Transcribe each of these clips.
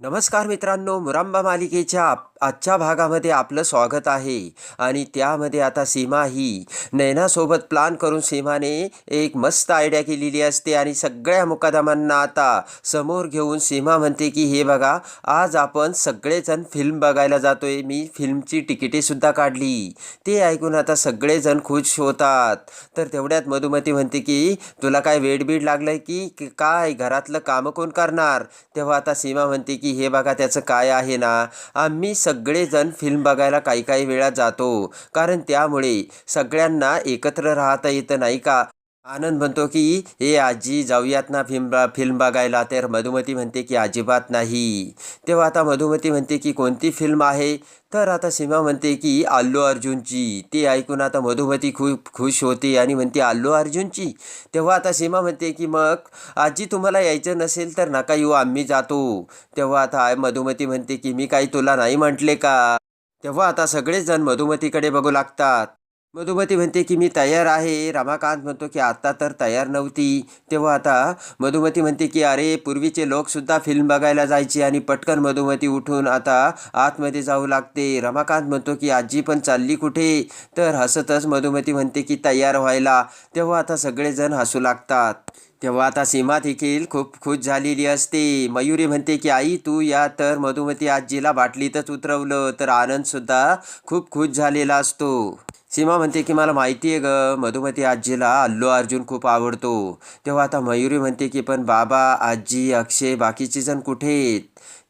नमस्कार मित्रांनो मुरांबा मालिकेच्या आजच्या भागामध्ये आपलं स्वागत आहे. आणि त्यामध्ये आता सीमा ही. नैनासोबत प्लान करून सीमाने एक मस्त आयडिया केलेली असते. आणि सगळ्या मुकादमांना आता समोर घेऊन सीमा म्हणते की हे बघा आज आपण सगळेजण फिल्म बघायला जातोय. मी फिल्मची तिकिटेसुद्धा काढली. ते ऐकून आता सगळेजण खुश होतात. तर तेवढ्यात मधुमती म्हणते की तुला काय वेडबीड लागलं की काय? घरातलं कामं कोण करणार? तेव्हा आता सीमा म्हणते की हे बघा त्याचं काय आहे ना? आम्ही सगळेजण फिल्म बघायला काही काही वेळा जातो. कारण त्यामुळे सगळ्यांना एकत्र राहता येतं नाही का? आनंद म्हणतो की हे आजी जाऊयात ना फिल्म फिल्म बघायला. तर मधुमती म्हणते की अजिबात नाही. तेव्हा आता मधुमती म्हणते की कोणती फिल्म आहे? तर आता सीमा म्हणते की अल्लू अर्जुनची. ते ऐकून आता मधुमती खूप खुश होते आणि म्हणते अल्लू अर्जुनची? तेव्हा आता सीमा म्हणते की मग आजी तुम्हाला यायचं नसेल तर नका येऊ आम्ही जातो. तेव्हा आता आय- मधुमती म्हणते की मी काही तुला नाही म्हटले का? तेव्हा आता सगळेच जण मधुमतीकडे बघू लागतात. मधुमती म्हणते की मी तयार आहे. रमाकांत म्हणतो की आत्ता तर तयार नव्हती. तेव्हा आता मधुमती म्हणते की अरे पूर्वीचे लोकसुद्धा फिल्म बघायला जायचे आणि पटकन मधुमती उठून आता आतमध्ये जाऊ लागते. रमाकांत म्हणतो की आजी पण चालली कुठे? तर हसतच मधुमती म्हणते की तयार व्हायला. तेव्हा आता सगळेजण हसू लागतात. तेव्हा आता सीमा देखील खूप खुश झालेली असते. मयुरी म्हणते की आई तू या. तर मधुमती आजीला बाटलीतच उतरवलं. तर आनंदसुद्धा खूप खुश झालेला असतो. सीमा म्हणते की मला माहिती आहे ग मधुमती आजीला अल्लू अर्जुन खूप आवडतो. तेव्हा आता मयुरी म्हणते की पण बाबा आजी अक्षय बाकीचे जण कुठे आहेत?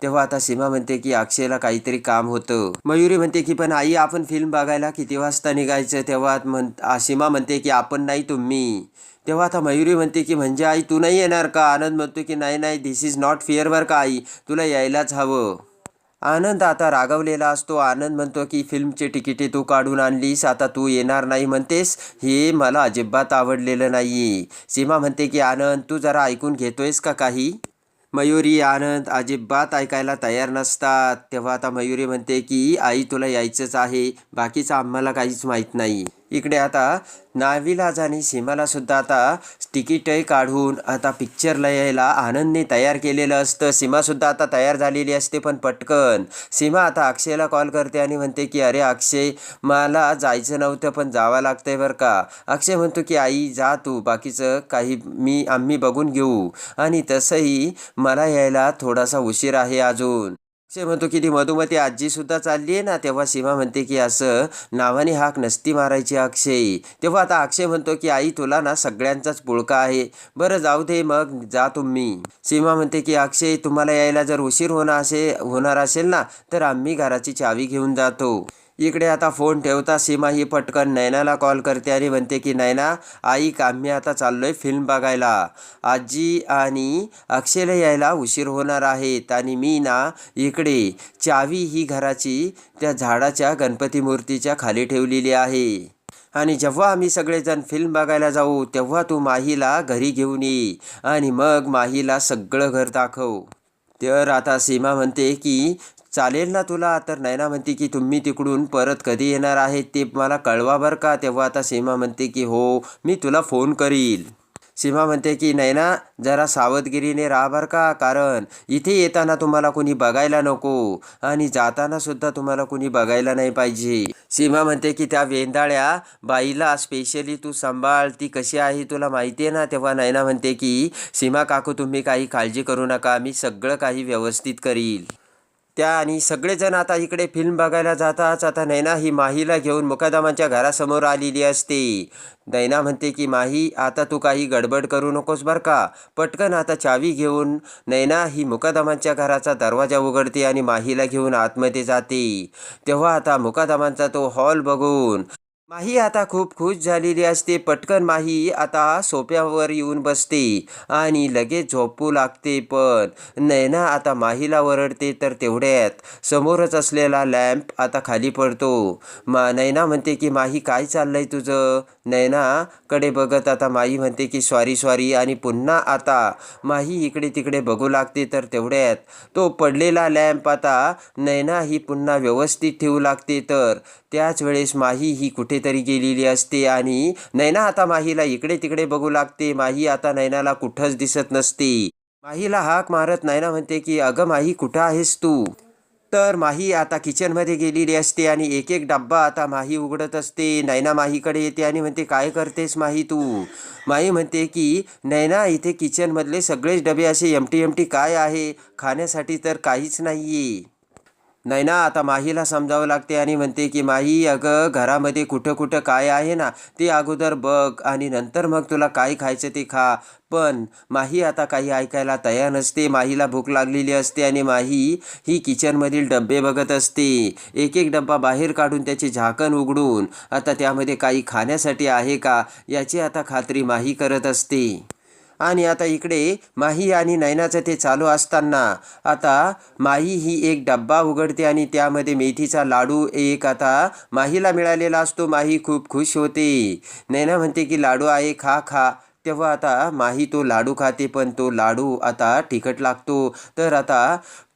तेव्हा आता सीमा म्हणते की अक्षयला काहीतरी काम होतं. मयुरी म्हणते की पण आई आपण फिल्म बघायला किती वाजता निघायचं? तेव्हा म्हण सीमा म्हणते की आपण नाही तुम्ही. तेव्हा आता मयुरी म्हणते की म्हणजे आई तू नाही येणार का? आनंद म्हणतो की नाही नाही दिस इज नॉट फिअर वर का आई. तुला यायलाच हवं. आनंद आता रागवलेला असतो. आनंद म्हणतो की फिल्मचे तिकिटे तू काढून आणलीस आता तू येणार नाही म्हणतेस. हे मला अजिबात आवडलेलं नाही सीमा म्हणते की आनंद तू जरा ऐकून घेतोयस का काही? मयुरी आनंद अजिबात ऐकायला तयार नसतात. तेव्हा आता मयुरी म्हणते की आई तुला यायचंच आहे. बाकीचं आम्हाला काहीच माहीत नाही. इकडे आता नाविलाज आणि सीमालासुद्धा आता तिकीटही काढून आता पिक्चरला यायला आनंदने तयार केलेलं असतं. सीमासुद्धा आता तयार झालेली असते पण पटकन. सीमा आता अक्षयला कॉल करते आणि म्हणते की अरे अक्षय मला जायचं नव्हतं पण जावं लागतंय बरं का. अक्षय म्हणतो की आई जा तू बाकीचं काही मी आम्ही बघून घेऊ. आणि तसंही मला यायला थोडासा उशीर आहे अजून. अक्षय म्हणतो की ती मधुमती आजी सुद्धा चालली आहे ना. तेव्हा सीमा म्हणते की असं नावाने हाक नसती मारायची अक्षय. तेव्हा आता अक्षय म्हणतो की आई तुला ना सगळ्यांचाच पुळका आहे. बरं जाऊ दे मग जा तुम्ही. सीमा म्हणते की अक्षय तुम्हाला यायला जर उशीर होणार असे होणार असेल ना तर आम्ही घराची चावी घेऊन जातो. इकडे आता फोन ठेवता सीमा ही पटकन नैनाला कॉल करते आणि म्हणते की नैना ऐक आम्ही आता चाललोय फिल्म बघायला. आजी आणि अक्षयला यायला उशीर होणार आहेत आणि मी ना इकडे चावी ही घराची त्या झाडाच्या गणपती मूर्तीच्या खाली ठेवलेली आहे. आणि जेव्हा आम्ही सगळेजण फिल्म बघायला जाऊ तेव्हा तू माहीला घरी घेऊन ये आणि मग माहीला सगळं घर दाखव. तर आता सीमा म्हणते की चालेल ना तुला. तर नैना म्हणते की तुम्ही तिकडून परत कधी येणार आहेत ते मला कळवा बरं का. तेव्हा आता सीमा म्हणते की हो मी तुला फोन करील. सीमा म्हणते की नैना जरा सावधगिरीने राहा बरं का कारण इथे येताना तुम्हाला कोणी बघायला नको आणि जाताना सुद्धा तुम्हाला कोणी बघायला नाही पाहिजे. सीमा म्हणते की त्या वेंदाळ्या बाईला स्पेशली तू सांभाळ ती कशी आहे तुला माहिती आहे ना? तेव्हा नैना म्हणते की सीमा काकू तुम्ही काही काळजी करू नका मी सगळं काही व्यवस्थित करील. त्या आणि सगळेजण आता इकडे फिल्म बघायला जाताच आता नैना ही माहीला घेऊन मुकादमांच्या घरासमोर आलेली असते. नैना म्हणते की माही आता तू काही गडबड करू नकोस बरं का. पटकन आता चावी घेऊन नैना ही मुकादमांच्या घराचा दरवाजा उघडते आणि माहीला घेऊन आतमध्ये जाते. तेव्हा आता मुकादमांचा तो हॉल बघून माही आता खूप खुश झालेली असते. पटकन माही आता सोप्यावर येऊन बसते आणि लगेच झोपू लागते. पण नैना आता माहीला वरडते तर तेवढ्यात समोरच असलेला लॅम्प आता खाली पडतो. मा नैना म्हणते की माही काय चाललंय तुझं? नैनाकडे बघत आता माही म्हणते की सॉरी सॉरी. आणि पुन्हा आता माही इकडे तिकडे बघू लागते तर तेवढ्यात तो पडलेला लॅम्प आता नैना ही पुन्हा व्यवस्थित ठेवू लागते. तर त्याच वेळेस माही ही कुठे कुठेतरी गेलेली असते आणि नैना आता माहीला इकडे तिकडे बघू लागते. माही आता नैनाला कुठंच दिसत नसते. माहीला हाक मारत नैना म्हणते की अगं माही कुठं आहेस तू? तर माही आता किचनमध्ये गेलेली असते आणि एक एक डब्बा आता माही उघडत असते. नैना माहीकडे येते आणि म्हणते काय करतेस माही तू? माही म्हणते की नैना इथे किचनमधले सगळेच डबे असे एमटी एमटी काय आहे? खाण्यासाठी तर काहीच नाही आहे नाही ना आता माहीला समजावं लागते आणि म्हणते की माही अगं घरामध्ये कुठं कुठं काय आहे ना ते अगोदर बघ आणि नंतर मग तुला काय खायचं ते खा. पण माही आता काही ऐकायला तयार नसते. माहीला भूक लागलेली असते आणि माही ही किचनमधील डब्बे बघत असते. एक एक डब्बा बाहेर काढून त्याचे झाकण उघडून आता त्यामध्ये काही खाण्यासाठी आहे का? याची आता खात्री माही करत असते. आणि आता इकडे माही आणि नैनाचं ते चालू असताना आता माही ही एक डब्बा उघडते आणि त्यामध्ये मेथीचा लाडू एक आता माहीला मिळालेला असतो. माही खूप खुश होते. नैना म्हणते की लाडू आहे खा खा. तेव्हा आता माही तो लाडू खाते पण तो लाडू आता तिखट लागतो. तर आता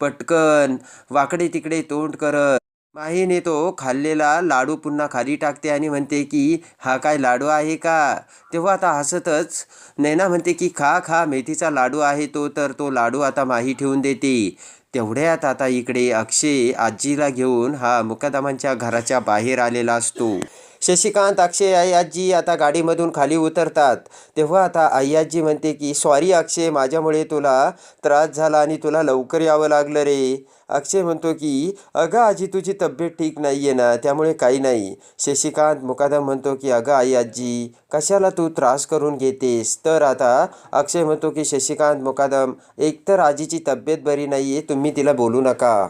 पटकन वाकडे तिकडे तोंड करत माहीने तो खाल्लेला लाडू पुन्हा खाली टाकते आणि म्हणते की हा काय लाडू आहे का? तेव्हा आता हसतच नैना म्हणते की खा खा मेथीचा लाडू आहे तो तर तो लाडू आता माही ठेवून देते. तेवढ्यात आता इकडे अक्षय आजीला घेऊन हा मुकदामांच्या घराच्या बाहेर आलेला असतो. शशिकांत अक्षय आई आजी आता गाडीमधून खाली उतरतात. तेव्हा आता आई म्हणते की सॉरी अक्षय माझ्यामुळे तुला त्रास झाला आणि तुला लवकर यावं लागलं रे. अक्षय म्हणतो की अगं आजी तुझी तब्येत ठीक नाही आहे ना त्यामुळे काही नाही. शशिकांत मुकादम म्हणतो की अगं आई आजी कशाला तू त्रास करून घेतेस? तर आता अक्षय म्हणतो की शशिकांत मुकादम एकतर आजीची तब्येत बरी नाही आहे तुम्ही तिला बोलू नका.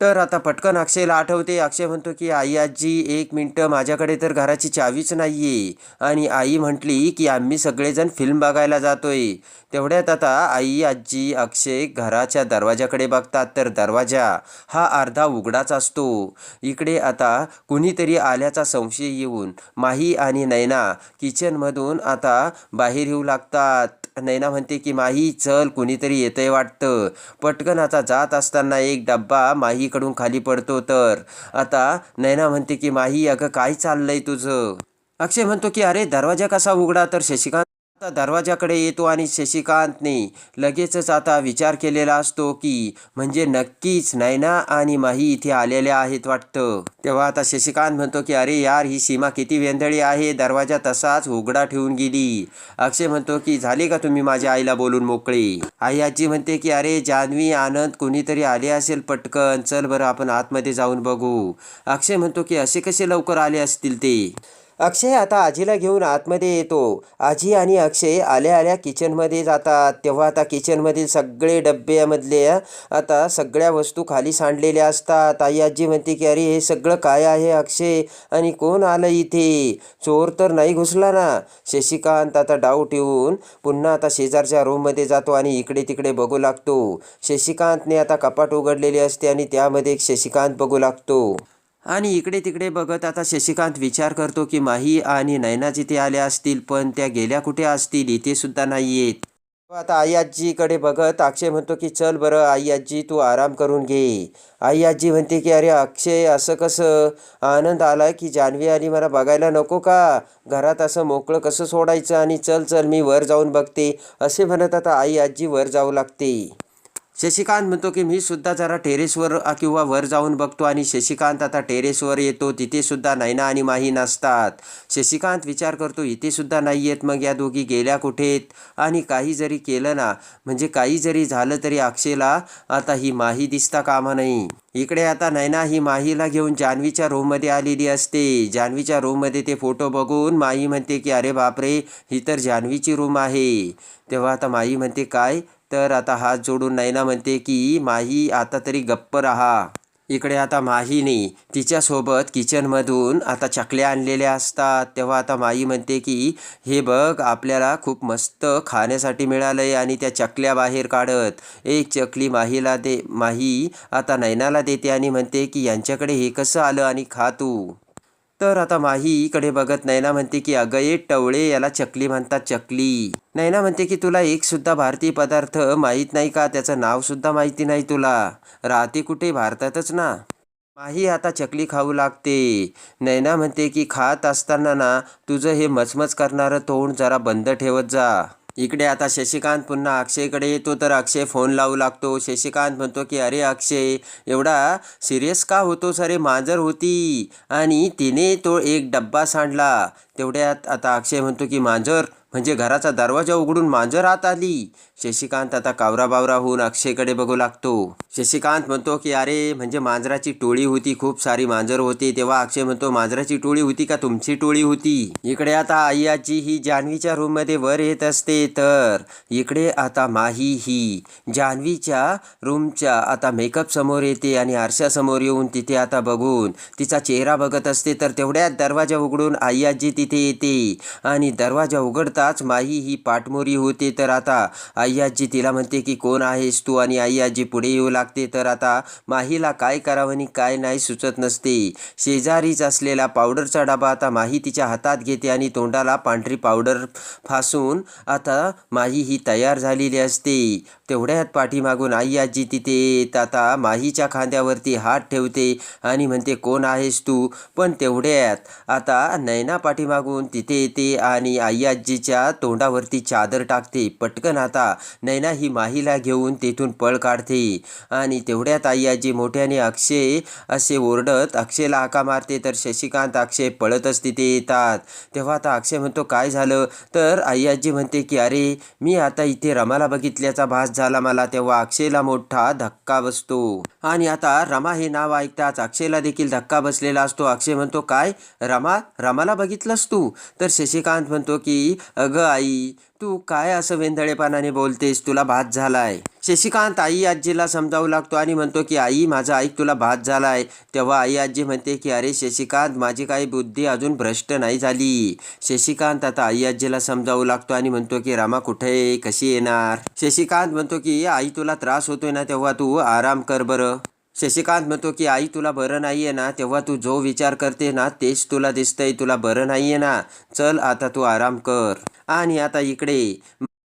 तर आता पटकन अक्षयला आठवते अक्षय म्हणतो की आई आजी एक मिनटं माझ्याकडे तर घराची चावीच नाही आहे आणि आई म्हटली की आम्ही सगळेजण फिल्म बघायला जातोय. तेवढ्यात आता आई आजी अक्षय घराच्या दरवाजाकडे बघतात. तर दरवाजा हा अर्धा उघडाच असतो. इकडे आता कुणीतरी आल्याचा संशय येऊन माही आणि नैना किचनमधून आता बाहेर येऊ लागतात. नैना म्हणते की माही चल कुणीतरी येतंय वाटतं. पटकन आता जात असताना एक डब्बा माही माहीकडून खाली पडतो तर. आता नैना म्हणते की माही अगं काय चाललंय तुझं? अक्षय म्हणतो की अरे दरवाजा कसा उघडा? तर शशिकांत आता दरवाजाकडे येतो आणि शशिकांतने लगेचच आता विचार केलेला असतो की म्हणजे नक्कीच नैना आणि माही इथे आलेल्या आहेत वाटतं. तेव्हा आता शशिकांत म्हणतो की अरे यार ही सीमा किती व्यंधळी आहे. दरवाजा तसाच उघडा ठेवून गेली. अक्षय म्हणतो की झाले का तुम्ही माझ्या आईला बोलून मोकळे? आई आजी म्हणते की अरे जान्हवी आनंद कोणीतरी आले असेल पटकन. चल बरं आपण आतमध्ये जाऊन बघू. अक्षय म्हणतो की असे कसे लवकर आले असतील ते? अक्षय आता आजीला घेऊन आतमध्ये येतो. आजी आणि अक्षय आल्या आल्या किचनमध्ये जातात. तेव्हा आता किचनमधील सगळे डब्यामधले आता सगळ्या वस्तू खाली सांडलेल्या असतात. आई आजी म्हणते की अरे हे सगळं काय आहे अक्षय? आणि कोण आलं इथे? चोर तर नाही घुसला ना? शशिकांत आता डाव ठेवून पुन्हा आता शेजारच्या रूममध्ये जातो आणि इकडे तिकडे बघू लागतो. शशिकांतने आता कपाट उघडलेले असते आणि त्यामध्ये एक शशिकांत बघू लागतो. आणि इकडे तिकडे बघत आता शशिकांत विचार करतो की माही आणि नैना जिथे आल्या असतील पण त्या गेल्या कुठे असतील इथे सुद्धा नाही येत आता आई आजीकडे बघत अक्षय म्हणतो की चल बरं आई आजी तू आराम करून घे. आई आजी म्हणते की अरे अक्षय असं कसं? आनंद आला की जान्हवी आली मला बघायला नको का? घरात असं मोकळं कसं सोडायचं? आणि चल चल मी वर जाऊन बघते. असे म्हणत आता आई आजी वर जाऊ लागते. शशिकांत म्हणतो की मी सुद्धा जरा टेरेसवर किंवा वर जाऊन बघतो आणि शशिकांत आता टेरेसवर येतो तिथे सुद्धा नैना आणि माही नसतात. शशिकांत विचार करतो इथे सुद्धा नाही येत मग या दोघी गेल्या कुठेत? आणि काही जरी केलं ना म्हणजे काही जरी झालं तरी अक्षयला आता ही माही दिसता कामा नाही इकडे आता नैना ही माहीला घेऊन जान्हवीच्या रूममध्ये आलेली असते. जान्हवीच्या रूममध्ये ते फोटो बघून माही म्हणते की अरे बापरे ही तर जान्हवीची रूम आहे. तेव्हा आता माही म्हणते काय? तर आता हात जोडून नैना म्हणते की माही आता तरी गप्प राहा. इकडे आता माहीने. तिच्यासोबत किचनमधून आता चकल्या आणलेल्या असतात. तेव्हा आता माई म्हणते की हे बघ आपल्याला खूप मस्त खाण्यासाठी मिळालं आहे आणि त्या चकल्या बाहेर काढत. एक चकली माहीला दे माही आता नैनाला देते आणि म्हणते की यांच्याकडे हे कसं आलं आणि खा तू. तर आता माही इकडे बघत नैना म्हणते की अगं ये टवळे याला चकली म्हणतात चकली. नैना म्हणते की तुला एक सुद्धा भारतीय पदार्थ माहीत नाही का? त्याचं नाव सुद्धा माहिती नाही तुला. राहते कुठे? भारतातच ना. माही आता चकली खाऊ लागते. नैना म्हणते की खात असताना ना तुझं हे मचमच करणारं तोंड जरा बंद ठेवत जा. इकडे आता शशिकांत पुन्हा अक्षयकडे येतो तर अक्षय फोन लावू लागतो. शशिकांत म्हणतो की अरे अक्षय एवढा सिरियस का होतोस? अरे मांजर होती. आणि तिने तो एक डब्बा सांडला. तेवढ्यात आता अक्षय म्हणतो की मांजर म्हणजे घराचा दरवाजा उघडून मांजर आत आली. शशिकांत आता कावरा बावरा होऊन अक्षयकडे बघू लागतो. शशिकांत म्हणतो की अरे म्हणजे मांजराची टोळी होती खूप सारी मांजर होती. तेव्हा अक्षय म्हणतो मांजराची टोळी होती का तुमची टोळी होती? इकडे आता आई ही जान्हवीच्या रूममध्ये वर येत असते. तर इकडे आता माही ही. जान्हवीच्या रूमच्या आता मेकअप समोर येते आणि आरशासमोर येऊन तिथे आता बघून तिचा चेहरा बघत असते. तर तेवढ्यात दरवाजा उघडून आई तिथे येते. आणि दरवाजा उघडताच माही ही पाठमोरी होते. तर आता आई आजी तिला म्हणते की कोण आहेस तू आणि आई आजी पुढे येऊ लागते? तर आता माहीला काय करावं आणि काय नाही सुचत नसते. शेजारीच असलेला पावडरचा डबा आता माही तिच्या हातात घेते आणि तोंडाला पांढरी पावडर फासून आता माही ही तयार झालेली असते. तेवढ्यात पाठीमागून आई आजी तिथे येत. आता माहीच्या खांद्यावरती हात ठेवते आणि म्हणते कोण आहेस तू? पण तेवढ्यात आता नैना पाठीमागून तिथे येते आणि आई आजीच्या तोंडावरती चादर टाकते. पटकन आता नैना ही माहीला घेऊन तेथून पळ काढते. आणि तेवढ्यात आई आजी मोठ्याने अक्षय असे ओरडत अक्षयला हाका मारते. तर शशिकांत अक्षय पळतच तिथे येतात. तेव्हा आता अक्षय म्हणतो काय झालं? तर आई आजी म्हणते की अरे मी आता इथे रमाला बघितल्याचा भास झाला मला. तेव्हा अक्षयला मोठा धक्का बसतो. आणि आता रमा हे नाव ऐकताच अक्षयला देखील धक्का बसलेला असतो. अक्षय म्हणतो काय? रमा? रमाला बघितलंस तू? तर शशिकांत म्हणतो की अगं आई तू काय असं वेंधळेपणाने बोलतेस? तुला भात झालाय. शशिकांत आई आजीला समजावू लागतो आणि म्हणतो की आई माझा ऐक तुला भात झाला आहे तेव्हा आई आजी म्हणते की अरे शशिकांत माझी काही बुद्धी अजून भ्रष्ट नाही झाली. शशिकांत आता आई आजीला समजावू लागतो आणि म्हणतो की रामा कुठे? आहे? कशी येणार? शशिकांत म्हणतो की आई तुला त्रास होतोय ना तेव्हा तू आराम कर बरं. शशिकांत म्हणतो की आई तुला बरं नाही आहे ना. तेव्हा तू जो विचार करते ना तेच तुला दिसतंय. तुला बरं नाही आहे ना. चल आता तू आराम कर. आणि आता इकडे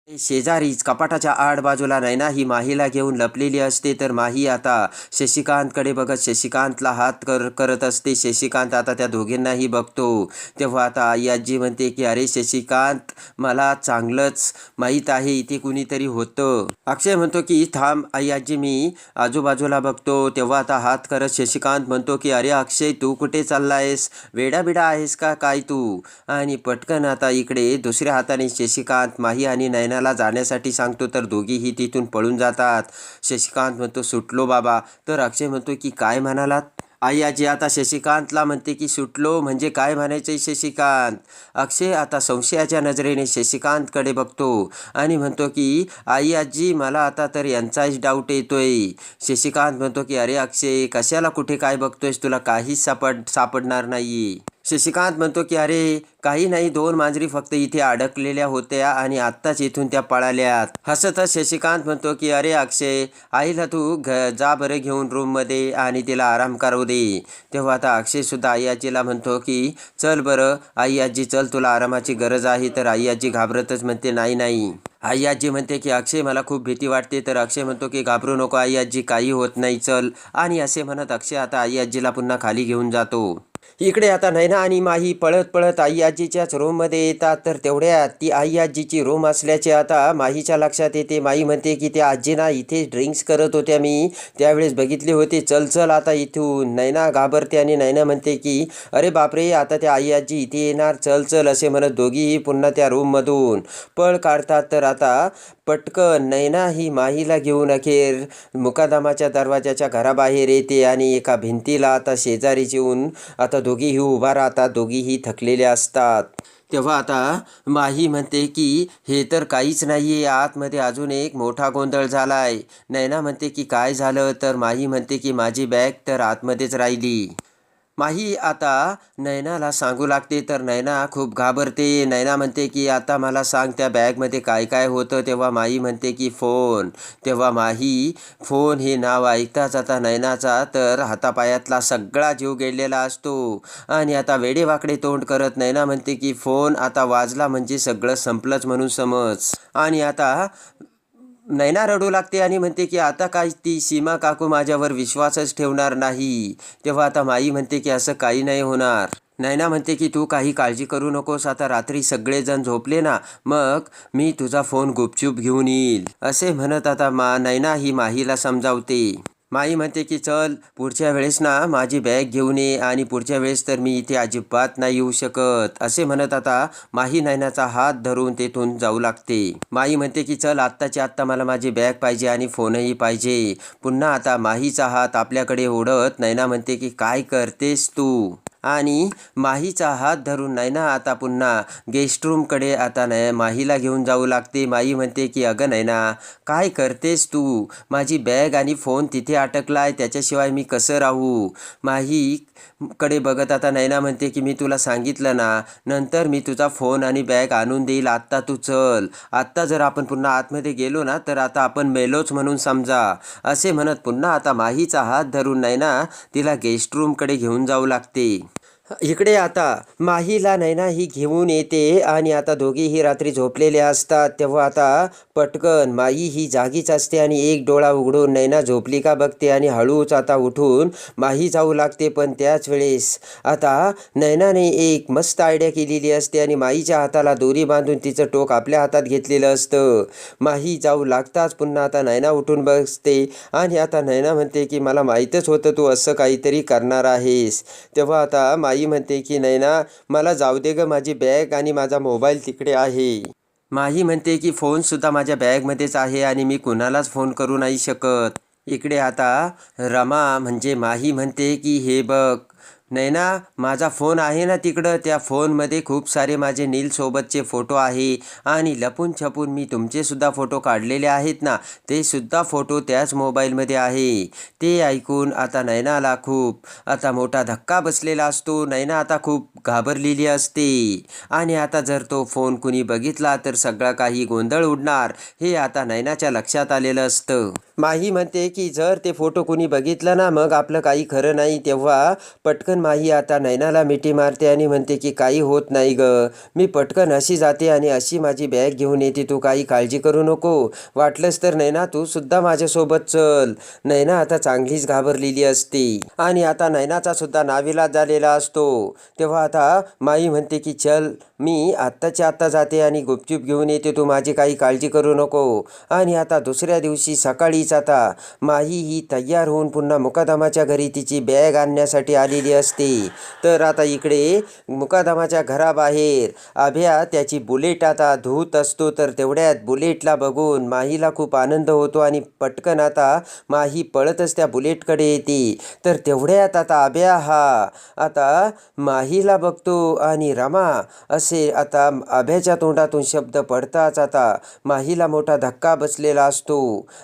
शेजारीच कपाटाच्या आड बाजूला नैना ही माहीला घेऊन लपलेली असते तर माही आता शशिकांतकडे बघत शशिकांतला हात कर करत असते. शशिकांत आता त्या दोघींनाही बघतो. तेव्हा आता आई आजी म्हणते की अरे शशिकांत मला चांगलंच माहीत आहे इथे कुणीतरी होतं. अक्षय म्हणतो की थांब आई आजी मी आजूबाजूला बघतो. तेव्हा आता हात करत शशिकांत म्हणतो की अरे अक्षय तू कुठे चाललायस? वेडाबिडा आहेस का? काय तू? आणि पटकन आता इकडे दुसऱ्या हाताने शशिकांत माही आणि नैना ला जाण्यासाठी सांगतो तर दोघीही तिथून पळून जातात. शशिकांत म्हणतो सुटलो बाबा. तर अक्षय म्हणतो की काय म्हणालात? आई आजी आता शशिकांतला म्हणते की सुटलो म्हणजे काय म्हणायचे शशिकांत? अक्षय आता संशयाच्या नजरेने शशिकांतकडे बघतो आणि म्हणतो की आई आजी मला आता तर यांचाच डाऊट येतोय. शशिकांत म्हणतो की अरे अक्षय कशाला कुठे काय बघतोयस? तुला काहीच सापड सापडणार नाही शशिकांत म्हणतो की अरे काही नाही दोन मांजरी फक्त इथे अडकलेल्या होत्या आणि आत्ताच इथून त्या पळाल्यात. हसतच शशिकांत म्हणतो की अरे अक्षय आईला तू घ जा बरं घेऊन रूममध्ये आणि तिला आराम करू दे. तेव्हा आता अक्षय सुद्धा आई आजीला म्हणतो की चल बरं आई आजी चल तुला आरामाची गरज आहे. तर आई आजी घाबरतच म्हणते नाही नाही. आई आजी म्हणते की अक्षय मला खूप भीती वाटते. तर अक्षय म्हणतो की घाबरू नको आई आजी काही होत नाही चल. आणि असे म्हणत अक्षय आता आई आजीला पुन्हा खाली घेऊन जातो. इकडे आता नैना आणि माही पळत पळत आई आजीच्याच रूममध्ये येतात. तर तेवढ्यात ती आई आजीची रूम असल्याचे आता माहीच्या लक्षात येते. माही म्हणते की त्या आजीना इथे ड्रिंक्स करत होत्या मी. त्यावेळेस बघितले होते. चल चल आता इथून. नैना घाबरते आणि नैना म्हणते की अरे बापरे आता त्या आई आजी इथे येणार. चल चल असे म्हणत दोघीही पुन्हा त्या रूममधून पळ काढतात. तर आता पटकन नैना ही माहीला घेऊन अखेर मुकादमाच्या दरवाजाच्या घराबाहेर येते आणि एका भिंतीला आता शेजारीच येऊन आता दोघीही उभा राहतात दोघीही थकलेल्या असतात. तेव्हा आता माही म्हणते की हे तर काहीच नाही आहे आतमध्ये अजून एक मोठा गोंधळ झाला आहे नैना म्हणते की काय झालं? तर माही म्हणते की माझी बॅग तर आतमध्येच राहिली. माही आता नैनाला सांगू लागते. तर नैना खूप घाबरते. नैना म्हणते की आता मला सांग त्या बॅगमध्ये काय काय होतं? तेव्हा माही म्हणते की फोन. तेव्हा माही फोन हे नाव ऐकताच आता नैनाचा तर हातापायातला सगळा जीव गेलेला असतो. आणि आता वेडेवाकडे तोंड करत नैना म्हणते की फोन आता वाजला म्हणजे सगळं संपलंच म्हणून समज. आणि आता नैना रडू लागते आणि म्हणते की आता काय ती सीमा काकू माझ्यावर विश्वासच ठेवणार नाही. तेव्हा आता माई म्हणते की असं काही नाही होणार. नैना म्हणते की तू काही काळजी करू नकोस आता रात्री सगळेजण झोपले ना मग मी तुझा फोन गुपचूप घेऊन येईल. असे म्हणत आता मा नैना ही माहीला समजावते. माई म्हणते की चल पुढच्या वेळेस ना माझी बॅग घेऊन ये आणि पुढच्या वेळेस तर मी इथे अजिबात नाही येऊ शकत. असे म्हणत आता माही नैनाचा हात धरून तेथून जाऊ लागते. माई म्हणते की चल आत्ताची आत्ता मला माझी बॅग पाहिजे आणि फोनही पाहिजे. पुन्हा आता माहीचा हात आपल्याकडे ओढत नैना म्हणते की काय करतेस तू? आणि माहीचा हात धरून नाही ना आता पुन्हा गेस्ट रूमकडे आता नाही माहीला घेऊन जाऊ लागते. माई म्हणते की अगं नाही ना काय करतेस तू? माझी बॅग आणि फोन तिथे अटकलाय त्याच्याशिवाय मी कसं राहू? माही कडे बघत आता नैना म्हणते की मी तुला सांगितलं ना नंतर मी तुझा फोन आणि बॅग आणून देईल. आत्ता तू चल. आत्ता जर आपण पुन्हा आतमध्ये गेलो ना तर आता आपण मेलोच म्हणून समजा. असे म्हणत पुन्हा आता माहीचा हात धरून नैना तिला गेस्ट रूमकडे घेऊन जाऊ लागते. इकडे आता माहीला नैना ही घेऊन येते आणि आता दोघीही रात्री झोपलेले असतात. तेव्हा आता पटकन माई ही जागीच असते आणि एक डोळा उघडून नैना झोपली का बघते आणि हळूच आता उठून माही जाऊ लागते. पण त्याच वेळेस आता नैनाने एक मस्त आयडिया केलेली असते आणि माईच्या हाताला दोरी बांधून तिचं टोक आपल्या हातात घेतलेलं असतं. माही जाऊ लागताच पुन्हा आता नैना उठून बसते आणि आता नैना म्हणते की मला माहीतच होतं तू असं काहीतरी करणार आहेस. तेव्हा आता माई म्हणते की नैना मला जाऊ दे ग माझी बॅग आणि माझा मोबाईल तिकडे आहे. माही म्हणते की फोनसुद्धा माझ्या बॅगमध्येच आहे आणि मी कुणालाच फोन करू नाही शकत. इकडे आता रमा म्हणजे माही म्हणते की हे बघ नैना माझा फोन आहे ना तिकडं. त्या फोनमध्ये खूप सारे माझे नीलसोबतचे फोटो आहे. आणि लपून छपून मी तुमचेसुद्धा फोटो काढलेले आहेत ना. ते सुद्धा फोटो त्याच मोबाईलमध्ये आहे. ते ऐकून आता नैनाला खूप आता मोठा धक्का बसलेला असतो. नैना आता खूप घाबरलेली असते. आणि आता जर तो फोन कुणी बघितला तर सगळा काही गोंधळ उडणार. हे आता नैनाच्या लक्षात आलेलं असतं. माही म्हणते की जर ते फोटो कुणी बघितलं ना मग आपलं काही खरं नाही. तेव्हा पटकन माही आता नैनाला मिठी मारते आणि म्हणते की काही होत नाही ग. मी पटकन अशी जाते आणि अशी माझी बॅग घेऊन येते. तू काही काळजी करू नको. वाटलंच तर नैना तू सुद्धा माझ्यासोबत चल. नैना आता चांगलीच घाबरलेली असते. आणि आता नैनाचा सुद्धा नाविलाज झालेला असतो. तेव्हा आता माई म्हणते की चल मी आत्ताच्या आत्ता जाते आणि गुपचूप घेऊन येते. तू माझी काही काळजी करू नको. आणि आता दुसऱ्या दिवशी सकाळी आता माही ही तयार होऊन पुन्हा मुकादमाच्या घरी तिची बॅग आणण्यासाठी आलेली असते. तर आता इकडे मुकादमाच्या घराबाहेर अभ्या त्याची बुलेट आता धुत असतो. तर तेवढ्यात बुलेटला बघून माहीला खूप आनंद होतो आणि पटकन आता माही पळतच त्या बुलेटकडे येते. तर तेवढ्यात आता अभ्या हा आता माहीला बघतो आणि रमा असे आता अभ्याच्या तोंडातून शब्द पडताच आता माहीला मोठा धक्का बसलेला असतो.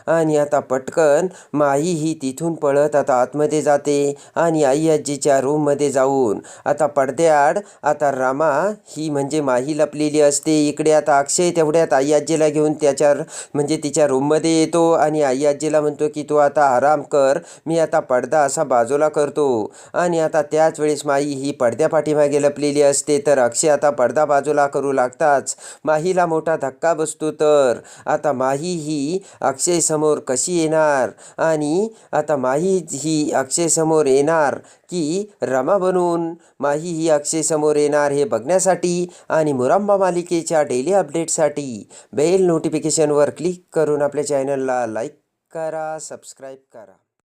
आणि आता आता पटकन माही ही तिथून पळत आता आतमध्ये जाते आणि आई आजीच्या रूममध्ये जाऊन आता पडद्याआड आता रामा ही म्हणजे माही लपलेली असते. इकडे आता अक्षय तेवढ्यात आई आजीला घेऊन त्याच्या म्हणजे तिच्या रूममध्ये येतो आणि आई आजीला म्हणतो की तू आता आराम कर मी आता पडदा असा बाजूला करतो. आणि आता त्याच वेळेस माई ही पडद्या पाठीमागे लपलेली असते. तर अक्षय आता पडदा बाजूला करू लागताच. माहीला मोठा धक्का बसतो तर. आता माही ही अक्षय समोर कशी येणार? आणि आता माही ही अक्षयसमोर येणार की रमा बनून? माही ही अक्षय समोर येणार हे बघण्यासाठी आणि मुरांबा मालिकेच्या डेली अपडेटसाठी बेल नोटिफिकेशनवर क्लिक करून आपल्या चॅनलला लाईक करा सबस्क्राईब करा.